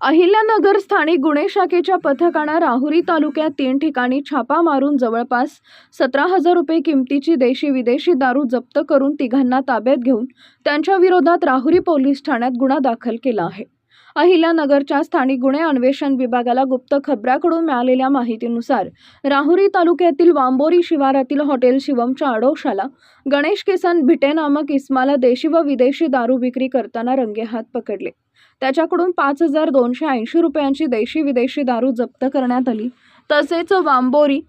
अहिल्यानगर स्थानिक गुन्हे शाखेच्या पथकानं राहुरी तालुक्यात तीन ठिकाणी छापा मारून जवळपास सतरा हजार रुपये किमतीची देशी विदेशी दारू जप्त करून तिघांना ताब्यात घेऊन त्यांच्या विरोधात राहुरी पोलीस ठाण्यात गुन्हा दाखल केला आहे. अहिल्यानगरच्या स्थानिक गुन्हे अन्वेषण विभागाला गुप्त खबराकडून मिळालेल्या माहितीनुसार राहुरी तालुक्यातील वांबोरी शिवारातील हॉटेल शिवमच्या आडोशाला गणेश किसन भिटे नामक इस्माला देशी व विदेशी दारू विक्री करताना रंगेहात पकडले. त्याच्याकडून पाच हजार दोनशे ऐंशी रुपयांची देशी विदेशी दारू जप्त करण्यात आली. तसेच वांबोरी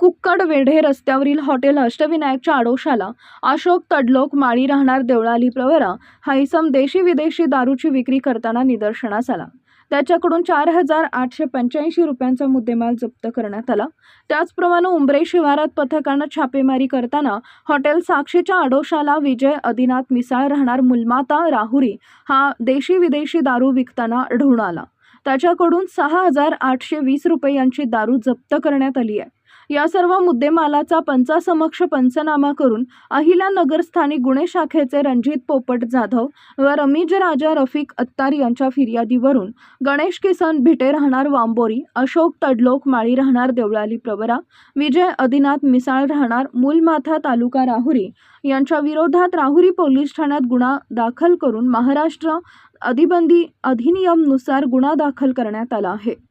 कुक्कड वेढे रस्त्यावरील हॉटेल अष्टविनायकच्या आडोशाला अशोक तडलोक माळी राहणार देवळाली प्रवरा हा इसम देशी विदेशी दारूची विक्री करताना निदर्शनास आला. त्याच्याकडून चार हजार आठशे पंच्याऐंशी रुपयांचा मुद्देमाल जप्त करण्यात आला. त्याचप्रमाणे उंबरे शिवारात पथकानं छापेमारी करताना हॉटेल साक्षीच्या आडोशाला विजय आदिनाथ मिसाळ राहणार मुलमाता राहुरी हा देशी विदेशी दारू विकताना आढळून आला. त्याच्याकडून सहा हजार आठशे वीस रुपये यांची दारू जप्त करण्यात आली आहे. या सर्व मुद्देमालाचा पंचासमक्ष पंचनामा करून अहिला स्थानिक गुन्हे शाखेचे रणजित पोपट जाधव व रमीज राजा रफिक अत्तार यांच्या फिर्यादीवरून गणेश किसन भिटे राहणार वांबोरी अशोक तडलोक माळी राहणार देवळाली प्रवरा विजय आदिनाथ मिसाळ राहणार मूलमाथा तालुका राहुरी यांच्या विरोधात राहुरी पोलीस ठाण्यात गुन्हा दाखल करून महाराष्ट्र अधिबंदी अधिनियमनुसार गुन्हा दाखल करण्यात आला आहे.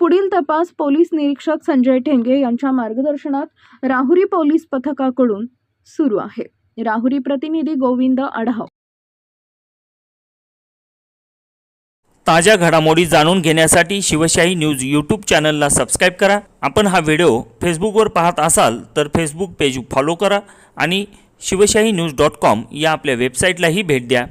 पुढील तपास पोलीस निरीक्षक संजय ठेंगे यांच्या मार्गदर्शनात राहुरी पोलीस पथकाकडून सुरू आहे. राहुरी प्रतिनिधी गोविंद आढाव. ताज्या घडामोडी जाणून घेण्यासाठी शिवशाही न्यूज यूट्यूब चॅनलला सबस्क्राईब करा. आपण हा व्हिडिओ फेसबुकवर पाहत असाल तर फेसबुक पेज फॉलो करा आणि शिवशाही न्यूज डॉट कॉम या आपल्या वेबसाईटलाही भेट द्या.